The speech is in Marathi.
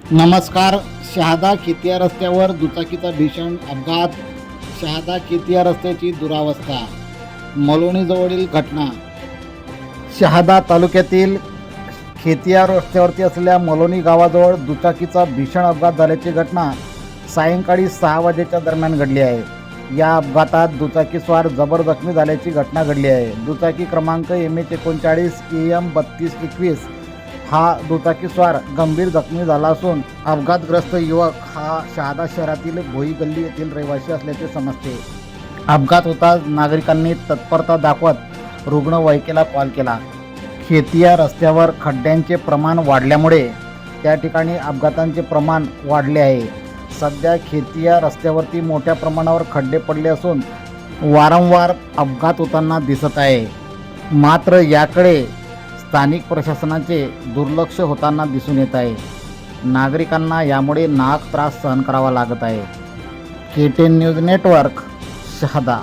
नमस्कार शहादा खेतिया रस्त्यावर दुचाकीचा भीषण अपघात शहादा खेतिया रस्त्याची दुरावस्था मलोणीजवळील घटना. शहादा तालुक्यातील खेतिया रस्त्यावरती असलेल्या मलोणी गावाजवळ दुचाकीचा भीषण अपघात झाल्याची घटना सायंकाळी सहा वाजेच्या दरम्यान घडली आहे. या अपघातात दुचाकीस्वार जबर जखमी झाल्याची घटना घडली आहे. दुचाकी क्रमांक एम एच एकोणचाळीस ई एम बत्तीस एकवीस हा दुचाकीस्वार गंभीर जखमी झाला असून अपघातग्रस्त युवक हा शहादा शहरातील भोई गल्ली येथील रहिवासी असल्याचे समजते. अपघात होताच नागरिकांनी तत्परता दाखवत रुग्णवाहिकेला कॉल केला. खेतिया रस्त्यावर खड्ड्यांचे प्रमाण वाढल्यामुळे त्या ठिकाणी अपघातांचे प्रमाण वाढले आहे. सध्या खेतिया रस्त्यावरती मोठ्या प्रमाणावर खड्डे पडले असून वारंवार अपघात होताना दिसत आहे. मात्र याकडे स्थानिक प्रशासनाचे दुर्लक्ष होताना दिसून येत आहे. नागरिकांना यामुळे नाक त्रास सहन करावा लागत आहे. K ten news network Shahada.